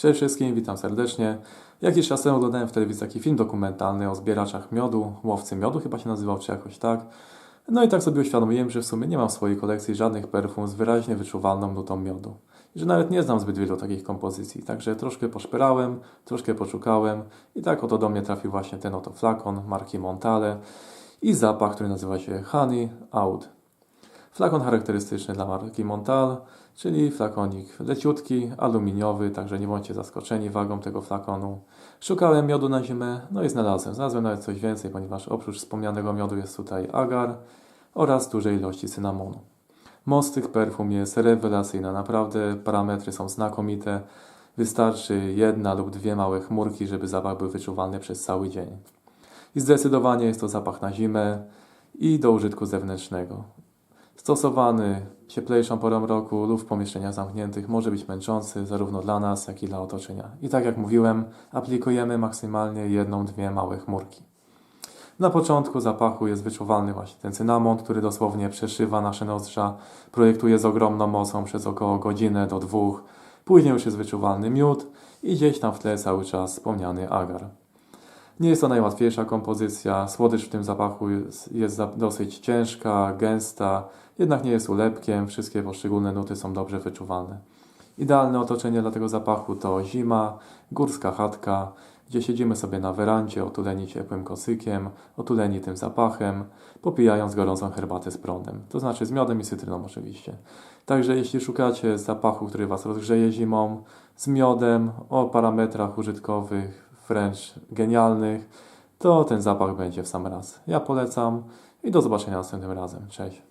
Cześć wszystkim, witam serdecznie. Jakiś czas temu oglądałem w telewizji taki film dokumentalny o zbieraczach miodu, łowcy miodu chyba się nazywał, czy jakoś tak. No i tak sobie uświadomiłem, że w sumie nie mam w swojej kolekcji żadnych perfum z wyraźnie wyczuwalną nutą miodu. I że nawet nie znam zbyt wielu takich kompozycji, także troszkę poszperałem, troszkę poszukałem i tak oto do mnie trafił właśnie ten oto flakon marki Montale i zapach, który nazywa się Honey Out. Flakon charakterystyczny dla marki Montal, czyli flakonik leciutki, aluminiowy, także nie bądźcie zaskoczeni wagą tego flakonu. Szukałem miodu na zimę, no i znalazłem. Znalazłem nawet coś więcej, ponieważ oprócz wspomnianego miodu jest tutaj agar oraz dużej ilości cynamonu. Moc tych perfum jest rewelacyjna, naprawdę parametry są znakomite. Wystarczy jedna lub dwie małe chmurki, żeby zapach był wyczuwalny przez cały dzień. I zdecydowanie jest to zapach na zimę i do użytku zewnętrznego. Stosowany cieplejszą porą roku lub w pomieszczeniach zamkniętych może być męczący zarówno dla nas, jak i dla otoczenia. I tak jak mówiłem, aplikujemy maksymalnie jedną, dwie małe chmurki. Na początku zapachu jest wyczuwalny właśnie ten cynamon, który dosłownie przeszywa nasze nozdrza, projektuje z ogromną mocą przez około godzinę do dwóch. Później już jest wyczuwalny miód i gdzieś tam w tle cały czas wspomniany agar. Nie jest to najłatwiejsza kompozycja. Słodycz w tym zapachu jest, jest dosyć ciężka, gęsta, jednak nie jest ulepkiem. Wszystkie poszczególne nuty są dobrze wyczuwalne. Idealne otoczenie dla tego zapachu to zima, górska chatka, gdzie siedzimy sobie na werandzie, otuleni ciepłym kocykiem, otuleni tym zapachem, popijając gorącą herbatę z prądem. To znaczy z miodem i cytryną oczywiście. Także jeśli szukacie zapachu, który Was rozgrzeje zimą, z miodem, o parametrach użytkowych wręcz genialnych, to ten zapach będzie w sam raz. Ja polecam i do zobaczenia następnym razem. Cześć.